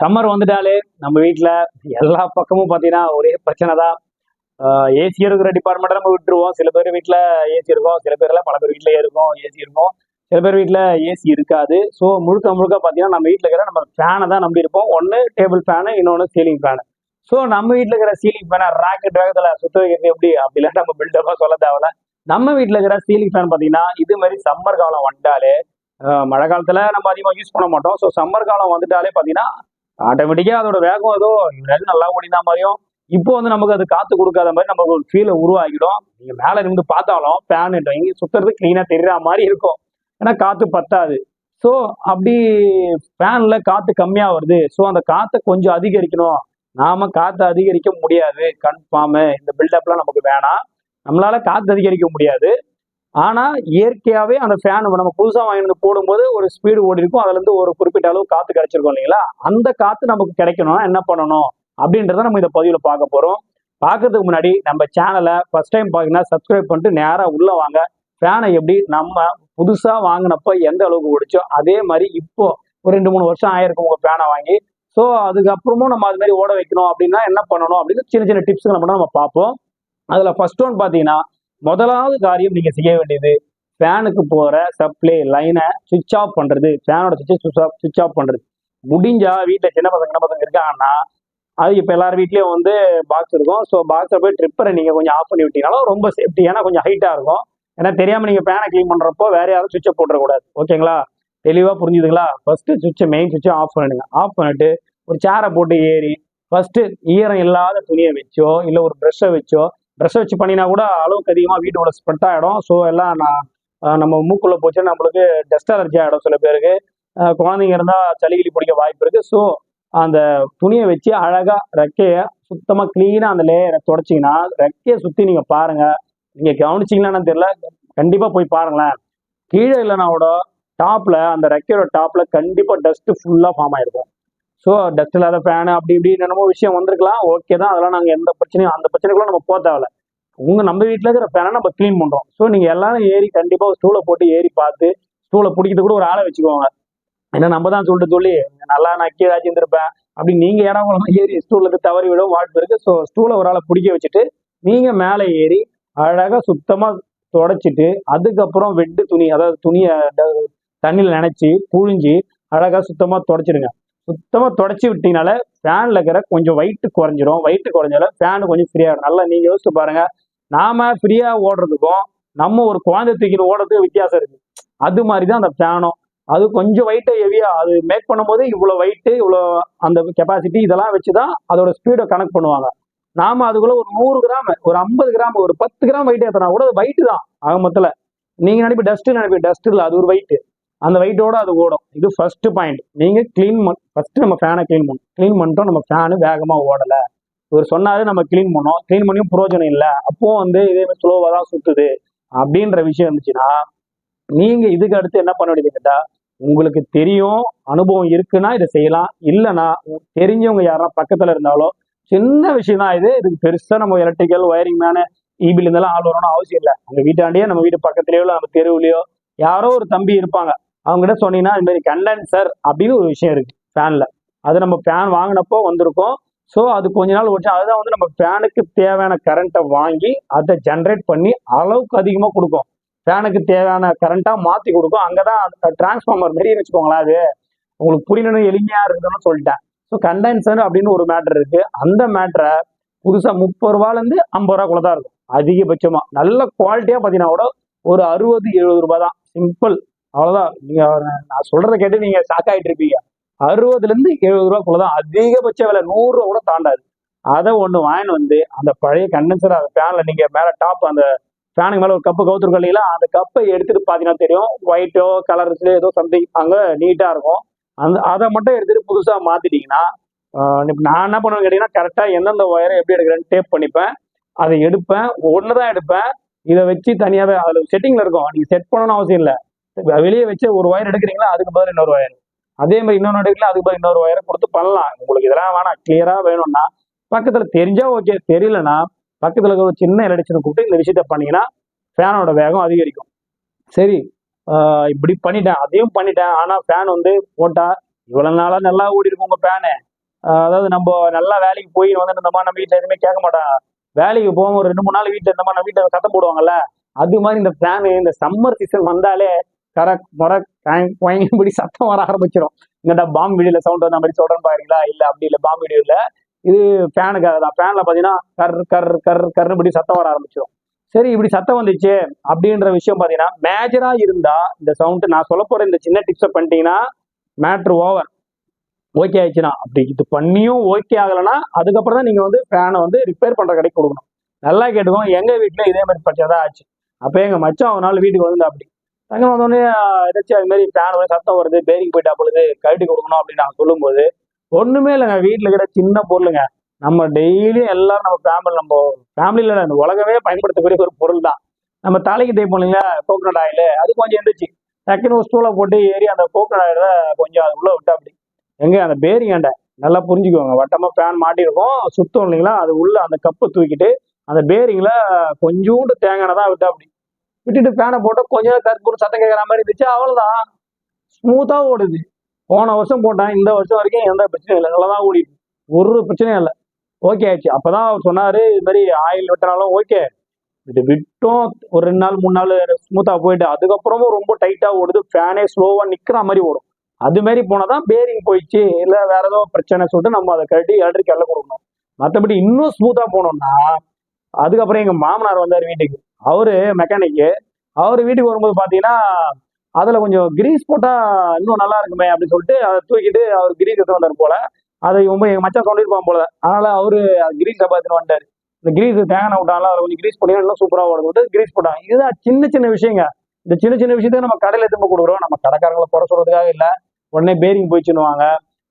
Summer வந்துட்டாலே நம்ம வீட்டில் எல்லா பக்கமும் பார்த்தீங்கன்னா ஒரே பிரச்சனை தான் ஏசி இருக்கிற டிபார்ட்மெண்ட்டை நம்ம விட்டுருவோம். சில பேர் வீட்டில் ஏசி இருக்கும். சில பேர்லாம் பல பேர் வீட்டில் இருக்கும் ஏசி இருக்கும். சில பேர் வீட்டில் ஏசி இருக்காது. ஸோ முழுக்க முழுக்க பார்த்தீங்கன்னா நம்ம வீட்டில் இருக்கிற நம்ம ஃபேனை தான் நம்பி இருப்போம். ஒன்று டேபிள் ஃபேனு இன்னொன்று சீலிங் ஃபேனு ஸோ நம்ம வீட்டில் இருக்கிற சீலிங் ஃபேனை ராக்கெட் வேகத்தில் சுத்த வைக்கிறது எப்படி? அப்படிலாம் நம்ம பில்டப்பாக சொல்ல தேவையில்ல. நம்ம வீட்டில் இருக்கிற சீலிங் ஃபேன் பார்த்தீங்கன்னா இது மாதிரி சம்மர் காலம் வந்துட்டாலே மழை காலத்தில் நம்ம அதிகமாக யூஸ் பண்ண மாட்டோம். ஸோ சம்மர் காலம் வந்துட்டாலே பார்த்தீங்கன்னா ஆட்டோமேட்டிக்கா அதோட வேகம் ஏதோ இவராது நல்லா ஓடினா மாதிரியும் இப்போ வந்து நமக்கு அது காத்து கொடுக்காத மாதிரி நமக்கு ஒரு ஃபீலை உருவாக்கிடும். நீங்கள் மேலே இருந்து பார்த்தாலும் ஃபேன் இங்கே சுற்றுறது க்ளீனாக தெரியுற மாதிரி இருக்கும். ஏன்னா காற்று பத்தாது. ஸோ அப்படி ஃபேனில் காற்று கம்மியாக வருது. ஸோ அந்த காற்றை கொஞ்சம் அதிகரிக்கணும். நாம காத்து அதிகரிக்க முடியாது. கன்ஃபார்மு இந்த பில்டப்லாம் நமக்கு வேணாம். நம்மளால காற்று அதிகரிக்க முடியாது. ஆனா இயற்கையாகவே அந்த ஃபேன் நம்ம புதுசாக வாங்கி போடும்போது ஒரு ஸ்பீடு ஓடி இருக்கும். அதுல இருந்து ஒரு குறிப்பிட்ட அளவு காற்று கிடைச்சிருக்கும் இல்லைங்களா? அந்த காற்று நமக்கு கிடைக்கணும்னா என்ன பண்ணணும்? அப்படின்றத நம்ம இந்த பதிவில் பார்க்க போகிறோம் பார்க்கறதுக்கு முன்னாடி நம்ம சேனலை ஃபர்ஸ்ட் டைம் பார்த்தீங்கன்னா சப்ஸ்கிரைப் பண்ணிட்டு நேராக உள்ள வாங்க. ஃபேனை எப்படி நம்ம புதுசா வாங்கினப்ப எந்த அளவுக்கு ஓடிச்சோ அதே மாதிரி இப்போ ஒரு ரெண்டு மூணு வருஷம் ஆயிருக்கும் உங்க ஃபேனை வாங்கி. ஸோ அதுக்கப்புறமும் நம்ம அது மாதிரி ஓட வைக்கணும் அப்படின்னா என்ன பண்ணணும் அப்படின்னு சின்ன சின்ன டிப்ஸ் நம்ம நம்ம பார்ப்போம். அதுல ஃபர்ஸ்ட் ஒன் பார்த்தீங்கன்னா முதலாவது காரியம் நீங்க செய்ய வேண்டியது ஃபேனுக்கு போற சப்ளை லைனை சுவிட்ச் ஆஃப் பண்றது. ஃபேனோட சுவிட்ச் சுவிட்ச் ஆஃப் பண்றது. முடிஞ்சா வீட்டில் சின்ன பசங்க சின்ன பசங்க இருக்காங்கன்னா அது இப்போ எல்லார் வீட்லயும் வந்து பாக்ஸ் இருக்கும். ஸோ பாக்ஸை போய் ட்ரிப்பரை நீங்க கொஞ்சம் ஆஃப் பண்ணி விட்டீங்கனாலும் ரொம்ப சேஃப்டி ஏன்னா கொஞ்சம் ஹைட்டா இருக்கும். ஏன்னா தெரியாம நீங்க ஃபேனை க்ளீன் பண்றப்போ வேற யாரும் சுவிட்சை போட்டுறக்கூடாது. ஓகேங்களா தெளிவாக புரிஞ்சுதுங்களா? ஃபர்ஸ்ட் சுவிட்சை மெயின் சுவிட்சை ஆஃப் பண்ணிடுங்க. ஆஃப் பண்ணிட்டு ஒரு சேரை போட்டு ஏறி ஃபர்ஸ்ட் ஈரம் இல்லாத துணியை வச்சோ இல்லை ஒரு ப்ரெஷ்ஷை வச்சோ ட்ரெஸ் வச்சு பண்ணினா கூட அளவுக்கு அதிகமாக வீட்டோட ஸ்ப்ரெட் ஆகிடும் ஸோ எல்லாம் நான் நம்ம மூக்குள்ள போச்சு நம்மளுக்கு டஸ்ட் அலர்ஜி ஆகிடும் சில பேருக்கு. குழந்தைங்க இருந்தால் சளிகிளி பிடிக்க வாய்ப்பு இருக்குது ஸோ அந்த துணியை வச்சு அழகாக ரெக்கையை சுத்தமாக க்ளீனாக அந்த லேயரை தொடச்சிங்கன்னா ரெக்கையை சுற்றி நீங்கள் பாருங்கள் நீங்கள் கவனிச்சிங்களான்னு தெரியல. கண்டிப்பாக போய் பாருங்களேன். கீழே இல்லைனா கூட டாப்பில் அந்த ரெக்கையோட டாப்பில் கண்டிப்பாக டஸ்ட்டு ஃபுல்லாக ஃபார்ம் ஆகிருக்கும் ஸோ டஸ்ட் இல்லாத ஃபேனு அப்படி இப்படி என்னமோ விஷயம் வந்திருக்கலாம். ஓகே தான். அதெல்லாம் நாங்கள் எந்த பிரச்சனையும் அந்த பிரச்சனைக்குள்ள நம்ம போக தேவையில்ல. உங்கள் நம்ம வீட்டில் இருக்கிற ஃபேனை நம்ம க்ளீன் பண்ணுறோம் ஸோ நீங்கள் எல்லாரும் ஏறி கண்டிப்பாக ஸ்டூலை போட்டு ஏறி பார்த்து ஸ்டூலை பிடிக்கிறது கூட ஒரு ஆளை வச்சுக்கோங்க. ஏன்னா நம்ம தான் சொல்லிட்டு சொல்லி நல்லா நக்கி ஏதாச்சும் இருந்திருப்பேன் அப்படி நீங்கள் இடம் மூலமாக ஏறி ஸ்டூலில் இருந்து தவறி விட வாய்ப்பு இருக்கு. ஸோ ஸ்டூலை ஒரு ஆளை பிடிக்க வச்சுட்டு நீங்கள் மேலே ஏறி அழகாக சுத்தமாக தொடச்சிட்டு அதுக்கப்புறம் வெட்டு துணி அதாவது துணியை தண்ணியில் நினைச்சி புழிஞ்சு அழகாக சுத்தமாக தொடச்சிடுங்க. சுத்தமாக தொடச்சி விட்டீங்கனால ஃபேனில் இருக்கிற கொஞ்சம் வெயிட் குறைஞ்சிரும். வெயிட் குறைஞ்சால ஃபேனு கொஞ்சம் ஃப்ரீயாக நல்லா நீங்கள் யோசிச்சு பாருங்கள் நாம ஃப்ரீயாக ஓடுறதுக்கும் நம்ம ஒரு குழந்தை தூக்கிட்டு ஓடுறதுக்கு வித்தியாசம் இருக்கு. அது மாதிரி தான் அந்த ஃபேனும் அது கொஞ்சம் வெயிட்டை ஹெவியாக அது மேக் பண்ணும்போது இவ்வளோ வெயிட்டு இவ்வளோ அந்த கெப்பாசிட்டி இதெல்லாம் வச்சு தான் அதோட ஸ்பீடை கனெக்ட் பண்ணுவாங்க. நாம அதுக்குள்ள ஒரு நூறு கிராம் ஒரு ஐம்பது கிராம் ஒரு பத்து கிராம் வெயிட் ஏற்றினா கூட அது வெயிட்டு தான். ஆக மொத்தத்தில். நீங்கள் நினைப்பி டஸ்ட்டு நினைப்பி டஸ்ட் இல்லை அது ஒரு வெயிட்டு அந்த வெயிட்டோட அது ஓடும். இது ஃபர்ஸ்ட் பாயிண்ட் நீங்க க்ளீன் பண் ஃபர்ஸ்ட் நம்ம ஃபேனை க்ளீன் பண்ணணும். க்ளீன் பண்ணிட்டோம் நம்ம ஃபேனு வேகமா ஓடல. இவர் சொன்னாரு நம்ம க்ளீன் பண்ணோம். க்ளீன் பண்ணியும் பிரயோஜனம் இல்லை. அப்போ வந்து இதே மாதிரி ஸ்லோவாக தான் சுத்துது. அப்படின்ற விஷயம் இருந்துச்சுன்னா நீங்க இதுக்கு அடுத்து என்ன பண்ண வேண்டியது கேட்டா உங்களுக்கு தெரியும் அனுபவம் இருக்குன்னா இதை செய்யலாம். இல்லைன்னா தெரிஞ்சவங்க யாரா பக்கத்துல இருந்தாலோ சின்ன விஷயம் தான் இது. இதுக்கு பெருசா நம்ம எலக்ட்ரிக்கல் ஒயரிங் மேனு இபில இருந்தாலும் ஆள் வரணும்னு அவசியம் இல்லை. அந்த வீட்டாண்டியே நம்ம வீட்டு பக்கத்துலயோ இல்லை நம்ம தெருவுலயோ யாரோ ஒரு தம்பி இருப்பாங்க. அவங்ககிட்ட சொன்னீங்கன்னா இந்த மாதிரி கண்டென்சர் அப்படின்னு ஒரு விஷயம் இருக்கு ஃபேன்ல அது நம்ம ஃபேன் வாங்கினப்போ வந்திருக்கும். ஸோ அது கொஞ்ச நாள் ஓடிச்சு அதுதான் வந்து நம்ம ஃபேனுக்கு தேவையான கரண்ட்டை வாங்கி அதை ஜென்ரேட் பண்ணி அளவுக்கு அதிகமாக கொடுக்கும். ஃபேனுக்கு தேவையான கரண்ட்டாக மாற்றி கொடுக்கும். அங்கே தான் டிரான்ஸ்ஃபார்மர் மாரி வச்சுக்கோங்களேன் அது. உங்களுக்கு புரியணும் எளிமையாக இருக்குதுன்னு சொல்லிட்டேன். ஸோ கண்டென்சர் அப்படின்னு ஒரு மேட்ரு இருக்கு. அந்த மேட்ரை புதுசாக முப்பது ரூபாலேருந்து ஐம்பது ரூபாக்குள்ள தான் இருக்கும். அதிகபட்சமாக நல்ல குவாலிட்டியாக பார்த்தீங்கன்னா கூட ஒரு அறுபது எழுபது ரூபா தான். சிம்பிள் அவ்வளோதான் நீங்கள் நான் சொல்கிறத கேட்டு நீங்கள் ஷாக் ஆகிட்டு இருப்பீங்க. அறுபதுலேருந்து எழுபது ரூபாக்குள்ள தான் அதிகபட்ச விலை நூறு ரூபா கூட தாண்டாது. அதை ஒன்று வாங்கிட்டு வந்து அந்த பழைய கண்டென்சர் அந்த ஃபேனில் நீங்கள் மேலே டாப் அந்த ஃபேனுக்கு மேலே ஒரு கப்பு கவுத்துருக்கோம் இல்லைங்களா? அந்த கப்பை எடுத்துட்டு பார்த்தீங்கன்னா தெரியும். ஒயிட்டோ கலர்ஸ்ல ஏதோ சம்திங் அங்கே நீட்டாக இருக்கும். அந்த அதை மட்டும் எடுத்துட்டு புதுசாக மாற்றிட்டீங்கன்னா நான் என்ன பண்ணுவேன் கேட்டீங்கன்னா கரெக்டாக எந்தெந்த ஒயரை எப்படி எடுக்கிறேன்னு டேப் பண்ணிப்பேன். அதை எடுப்பேன். ஒன்று தான் எடுப்பேன். இதை வச்சு தனியாகவே அதில் செட்டிங்கில் இருக்கும். நீங்கள் செட் பண்ணணும்னு அவசியம் இல்லை. வெளியே வச்சு ஒரு ஒயர் எடுக்கிறீங்களா அதுக்கு பதில் இன்னொரு ஒயர் அதே மாதிரி இன்னொன்று எடுக்கல அதுக்கு பதில் இன்னொரு ஒயரை கொடுத்து பண்ணலாம். உங்களுக்கு இதெல்லாம் வேணாம் கிளியராக வேணும்னா பக்கத்தில் தெரிஞ்சா ஓகே தெரியலனா பக்கத்தில் இருக்க ஒரு சின்ன எலடிச்சனை கூப்பிட்டு இந்த விஷயத்த பண்ணீங்கன்னா ஃபேனோட வேகம் அதிகரிக்கும். சரி இப்படி பண்ணிட்டேன் அதையும் பண்ணிட்டேன். ஆனால் ஃபேன் வந்து போட்டால் இவ்வளவு நாளா நல்லா ஓடி இருக்கும் உங்க ஃபேனு அதாவது நம்ம நல்லா வேலைக்கு போய் வந்து இந்த மாதிரி நம்ம வீட்டுல எதுவுமே கேட்க மாட்டாங்க. வேலைக்கு போவோம் ஒரு ரெண்டு மூணு நாள் வீட்டுல இந்த மாதிரி நம்ம வீட்டுல சத்தம் போடுவாங்கல்ல அது மாதிரி இந்த ஃபேனு இந்த சம்மர் சீசன் வந்தாலே கரக் முறக் இப்படி சத்தம் வர ஆரம்பிச்சிடும் இங்கடா பாம்பு வீடியோல சவுண்ட் வந்த மாதிரி சொல்றேன் பாருங்களா? இல்ல அப்படி இல்லை பாம்பு வீடியோல இது ஃபேனுக்காக தான் ஃபேன்ல பாத்தீங்கன்னா கர் கர் கர் கர்னு இப்படி சத்தம் வர ஆரம்பிச்சிடும் சரி இப்படி சத்தம் வந்துச்சு. அப்படின்ற விஷயம் பாத்தீங்கன்னா மேஜரா இருந்தா இந்த சவுண்ட் நான் சொல்ல போற இந்த சின்ன டிப்ஸை பண்ணிட்டீங்கன்னா மேட்ரு ஓவர் ஓகே ஆயிடுச்சுன்னா அப்படி இது பண்ணியும் ஓகே ஆகலைன்னா அதுக்கப்புறம் தான் நீங்க வந்து ஃபேனை வந்து ரிப்பேர் பண்ற கடைக்கு கொடுக்கணும். நல்லா கேட்டுக்கோங்க எங்க வீட்டுல இதே மாதிரி பிரச்சனை தான் ஆச்சு. அப்போ எங்க மச்சான் ஒரு நாள் வீட்டுக்கு வந்து அப்படி அங்கே வந்தோடனே ஏதாச்சும் அது மாதிரி ஃபேன் வந்து சத்தம் வருது பேரிங் போயிட்டா பொழுது கழட்டி கொடுக்கணும் அப்படின்னு நான் சொல்லும்போது ஒண்ணுமே இல்லைங்க வீட்டில் இருக்கிற சின்ன பொருளுங்க. நம்ம டெய்லியும் எல்லாரும் நம்ம ஃபேமிலி நம்ம ஃபேமிலியில் இந்த உலகமே பயன்படுத்தக்கூடிய ஒரு பொருள் தான் நம்ம தலைக்கு தேய்ப்போம் இல்லைங்களா கோகனட் ஆயில் அது கொஞ்சம் இருந்துச்சு. டக்குன்னு ஒரு ஸ்டூலை போட்டு ஏறி அந்த கோகனட் ஆயில கொஞ்சம் அது உள்ளே விட்டா அப்படி. எங்க அந்த பேரிங்காண்ட நல்லா புரிஞ்சுக்கோங்க வட்டமாக ஃபேன் மாட்டியிருக்கும் சுத்தம் இல்லைங்களா அது உள்ள அந்த கப்பை தூக்கிட்டு அந்த பேரிங்கில் கொஞ்சோண்டு தேங்காய் தான் விட்டா அப்படி. விட்டுட்டு ஃபேனை போட்டு கொஞ்ச நேரம் கருப்பு சத்தம் கேட்குற மாதிரி இருந்துச்சு. அவ்வளோதான் ஸ்மூத்தாக ஓடுது. போன வருஷம் போட்டேன் இந்த வருஷம் வரைக்கும் எந்த பிரச்சனையும் இல்லை. நல்லா தான் ஓடிட்டு ஒரு பிரச்சனையும் இல்லை. ஓகே ஆச்சு அப்போதான் அவர் சொன்னார் இது மாதிரி ஆயில் விட்டுறாலும் ஓகே இது விட்டும் ஒரு ரெண்டு நாள் மூணு நாள் ஸ்மூத்தாக போயிட்டு அதுக்கப்புறமும் ரொம்ப டைட்டாக ஓடுது. ஃபேனே ஸ்லோவாக நிற்கிற மாதிரி ஓடும். அது மாதிரி தான் பேரிங் போயிடுச்சு. இல்லை வேற ஏதோ பிரச்சனை சொல்லிட்டு நம்ம அதை கட்டி எலக்ட்ரிக் எல்லாம் கொடுக்கணும் மற்றபடி இன்னும் ஸ்மூத்தாக போனோம்னா அதுக்கப்புறம் எங்கள் மாமனார் வந்தார் வீட்டுக்கு. அவரு மெக்கானிக்கு அவர் வீட்டுக்கு வரும்போது பார்த்தீங்கன்னா அதில் கொஞ்சம் கிரீஸ் போட்டால் இன்னும் நல்லா இருக்குமே அப்படின்னு சொல்லிட்டு அதை தூக்கிட்டு அவர் கிரீஸ் எடுத்து வந்தார் போல. அதை ரொம்ப எங்கள் மச்சா சொல்லியிருப்பான் போல. அதனால அவரு கிரீஸ் பார்த்துட்டு வந்தார் இந்த கிரீஸ் தேங்காய் விட்டாங்களா அதில் கொஞ்சம் கிரீஸ் போட்டீங்கன்னா இன்னும் சூப்பராக ஓடுது கிரீஸ் போட்டாங்க. இதுதான் சின்ன சின்ன விஷயங்க. இந்த சின்ன சின்ன விஷயத்துக்கு நம்ம கடையில் திரும்ப கொடுக்குறோம். நம்ம கடைக்காரங்களை குறை சொல்றதுக்காக இல்லை. உடனே பேரிங் போயிச்சுன்னுவாங்க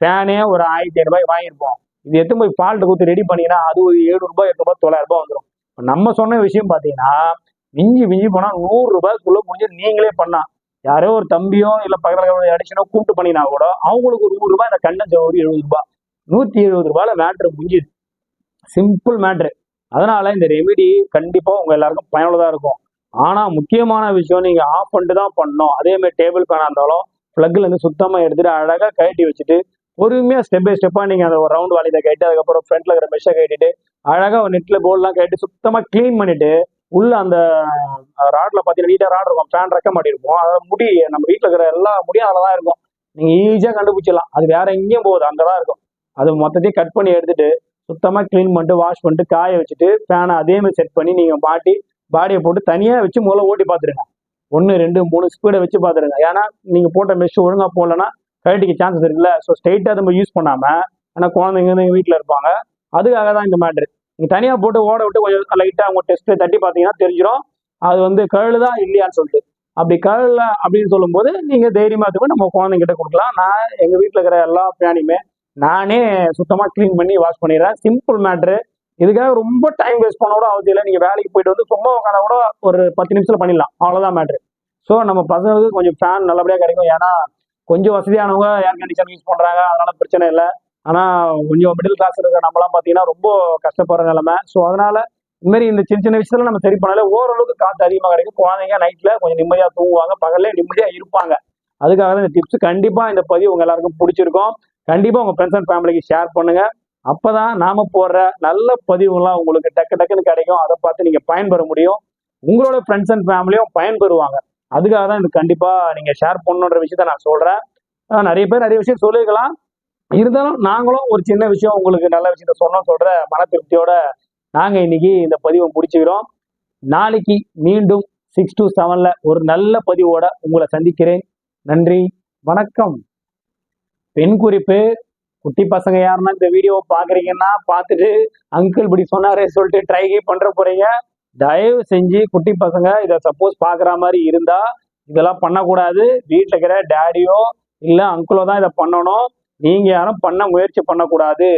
ஃபேனே ஒரு ஆயிரத்தி ஐநூறு வாங்கியிருப்போம். இது எத்தனை போய் ஃபால்ட்டு கொடுத்து ரெடி பண்ணீங்கன்னா அது ஒரு ஏழு ரூபாய் எட்டு ரூபாய் தொள்ளாயிரம் ரூபாய் வந்துடும் நம்ம சொன்ன விஷயம் பார்த்தீங்கன்னா மிஞ்சி மிஞ்சி போனா நூறு ரூபாய்க்குள்ள முடிஞ்சு நீங்களே பண்ணா. யாரோ ஒரு தம்பியோ இல்லை பக்கத்துல அடிச்சனோ கூப்பிட்டு பண்ணினா கூட அவங்களுக்கு ஒரு நூறு ரூபாய் இந்த கண்ணன் ஒரு எழுபது ரூபாய். நூற்றி எழுபது ரூபாயில மேட்ரு முடிஞ்சுது சிம்பிள் மேட்ரு அதனால இந்த ரெமிடி கண்டிப்பாக உங்க எல்லாருக்கும் பயனுள்ளதாக இருக்கும். ஆனால் முக்கியமான விஷயம் நீங்கள் ஆஃப் பண்ணிட்டு தான் பண்ணணும். அதே மாதிரி டேபிள் ஃபேனாக இருந்தாலும் பிளக்ல இருந்து சுத்தமாக எடுத்துட்டு அழகாக கழட்டி வச்சுட்டு பொறுமையா ஸ்டெப் பை ஸ்டெப்பா நீங்க அந்த ஒரு ரவுண்ட் வாலிதை கட்டி அதுக்கப்புறம் ஃப்ரண்ட்ல இருக்கிற மெஷை கட்டிட்டு அழகா ஒரு நெட்ல கட்டி சுத்தமா க்ளீன் பண்ணிட்டு உள்ள அந்த ராட்ல பாத்தீங்கன்னா நீட்டா ராட் இருக்கும். ஃபேன் ரெக்க மாட்டிருப்போம் அதை முடி நம்ம வீட்டுல இருக்கிற எல்லா முடியும் அதில் தான் இருக்கும். நீங்க ஈஸியா கண்டுபிடிச்சிடலாம். அது வேற எங்கேயும் போகுது. அங்கதான் இருக்கும். அது மொத்தத்தையும் கட் பண்ணி எடுத்துட்டு சுத்தமா க்ளீன் பண்ணிட்டு வாஷ் பண்ணிட்டு காய வச்சுட்டு ஃபேனை அதே மாதிரி செட் பண்ணி நீங்க மாட்டி பாடியை போட்டு தனியா வச்சு முதல்ல ஓட்டி பார்த்துருங்க ஒன்று ரெண்டு மூணு ஸ்பீடை வச்சு பார்த்துருங்க ஏன்னா நீங்க போட்ட மெஷ் ஒழுங்கா போடலன்னா கழட்டிக்கு சான்சஸ் இருக்குல்ல. ஸோ ஸ்ட்ரைட்டாக நம்ம யூஸ் பண்ணாமல் ஏன்னா குழந்தைங்க வந்து எங்கள் வீட்டில் இருப்பாங்க. அதுக்காக தான் இந்த மேட்ரு நீங்கள் தனியாக போட்டு ஓட விட்டு கொஞ்சம் லைட்டாக அவங்க டெஸ்ட்டு தட்டி பார்த்தீங்கன்னா தெரிஞ்சிடும் அது வந்து கழுதா இல்லையான்னு சொல்லிட்டு. அப்படி கழல அப்படின்னு சொல்லும்போது நீங்கள் தைரியமாக எடுத்துக்கோ நம்ம குழந்தைங்கிட்ட கொடுக்கலாம். நான் எங்கள் வீட்டில் இருக்கிற எல்லா பிராணியுமே நானே சுத்தமாக க்ளீன் பண்ணி வாஷ் பண்ணிடுறேன். சிம்பிள் மேட்ரு இதுக்காக ரொம்ப டைம் வேஸ்ட் பண்ண கூட அவசியம் இல்லை. நீங்கள் வேலைக்கு போயிட்டு வந்து சும்மா உட்காந்தா கூட ஒரு பத்து நிமிஷத்தில் பண்ணிடலாம். அவ்வளோதான் மேட்ரு ஸோ நம்ம பசங்களுக்கு கொஞ்சம் ஃபேன் நல்லபடியாக கிடைக்கும். ஏன்னா கொஞ்சம் வசதியானவங்க ஏர் கண்டிஷன் யூஸ் பண்றாங்க அதனால பிரச்சனை இல்லை. ஆனா கொஞ்சம் மிடில் கிளாஸ் இருக்கிற நம்மலாம் பாத்தீங்கன்னா ரொம்ப கஷ்டப்படுற நிலைமை. ஸோ அதனால இந்த மாதிரி இந்த சின்ன சின்ன விஷயத்துல நம்ம சரி பண்ணாலே. ஓரளவுக்கு காத்து அதிகமாக கிடைக்கும். குழந்தைங்க நைட்ல கொஞ்சம் நிம்மதியா தூங்குவாங்க. பகல்ல நிம்மதியா இருப்பாங்க. அதுக்காக தான் இந்த டிப்ஸ் கண்டிப்பா இந்த பதிவு உங்க எல்லாருக்கும் பிடிச்சிருக்கும். கண்டிப்பா உங்க ஃப்ரெண்ட்ஸ் அண்ட் ஃபேமிலிக்கு ஷேர் பண்ணுங்க. அப்பதான் நாம போடுற நல்ல பதிவுகள்லாம் உங்களுக்கு டக்கு டக்குன்னு கிடைக்கும். அதை பார்த்து நீங்க பயன்பெற முடியும். உங்களோட ஃப்ரெண்ட்ஸ் அண்ட் ஃபேமிலியும் பயன்பெறுவாங்க. அதுக்காக தான் இது கண்டிப்பா நீங்க ஷேர் பண்ணணுன்ற விஷயத்த நான் சொல்றேன். ஆஹ் நிறைய பேர் நிறைய விஷயம் சொல்லியிருக்கலாம். இருந்தாலும் நாங்களும் ஒரு சின்ன விஷயம் உங்களுக்கு நல்ல விஷயத்த சொன்னோம் சொல்ற மன திருப்தியோட நாங்க இன்னைக்கு இந்த பதிவை முடிச்சுக்கிறோம். நாளைக்கு மீண்டும் சிக்ஸ் டு செவன்ல ஒரு நல்ல பதிவோட உங்களை சந்திக்கிறேன். நன்றி வணக்கம். பெண் குறிப்பு குட்டி பசங்க யாருன்னா இந்த வீடியோவை பாக்குறீங்கன்னா பார்த்துட்டு அங்கிள் இப்படி சொன்னாரே சொல்லிட்டு ட்ரை பண்ற போறீங்க. தயவு செஞ்சு குட்டி பசங்க இதை சப்போஸ் பாக்குற மாதிரி இருந்தா இதெல்லாம் பண்ணக்கூடாது. வீட்டில் இருக்கிற டேடியோ இல்ல அங்கிளோ தான் இதை பண்ணணும். நீங்க யாரும் பண்ண முயற்சி பண்ணக்கூடாது.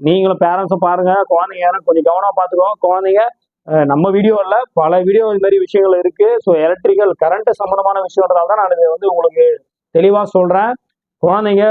நீங்களும் பேரண்ட்ஸும் பாருங்க. குழந்தைங்க யாரும் கொஞ்சம் கவனமா பார்த்துக்கோங்க குழந்தைங்க நம்ம வீடியோவில் பல வீடியோ இது மாதிரி விஷயங்கள் இருக்கு. ஸோ எலக்ட்ரிக்கல் கரண்ட் சம்பந்தமான விஷயம்ன்றதால தான் நான் இதை வந்து உங்களுக்கு தெளிவா சொல்றேன். குழந்தைங்க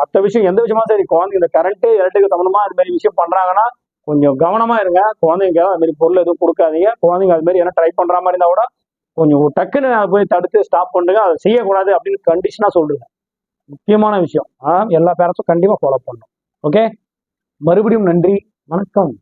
மற்ற விஷயம் எந்த விஷயமா சரி குழந்தைங்க இந்த கரண்ட் எலக்ட்ரிக்கல் சம்பந்தமா இது மாதிரி விஷயம் பண்றாங்கன்னா கொஞ்சம் கவனமா இருங்க. குழந்தைங்க அது மாதிரி பொருள் எதுவும் கொடுக்காதீங்க. குழந்தைங்க அது மாதிரி ஏன்னா ட்ரை பண்ற மாதிரி இருந்தா கூட கொஞ்சம் டக்குன்னு அதை போய் தடுத்து ஸ்டாப் பண்ணுங்க. அதை செய்யக்கூடாது அப்படின்னு கண்டிஷனா சொல்லுங்க. முக்கியமான விஷயம். ஆ, எல்லா பேரண்ட்ஸும் கண்டிப்பாக ஃபாலோ பண்ணும் ஓகே மறுபடியும் நன்றி. வணக்கம்.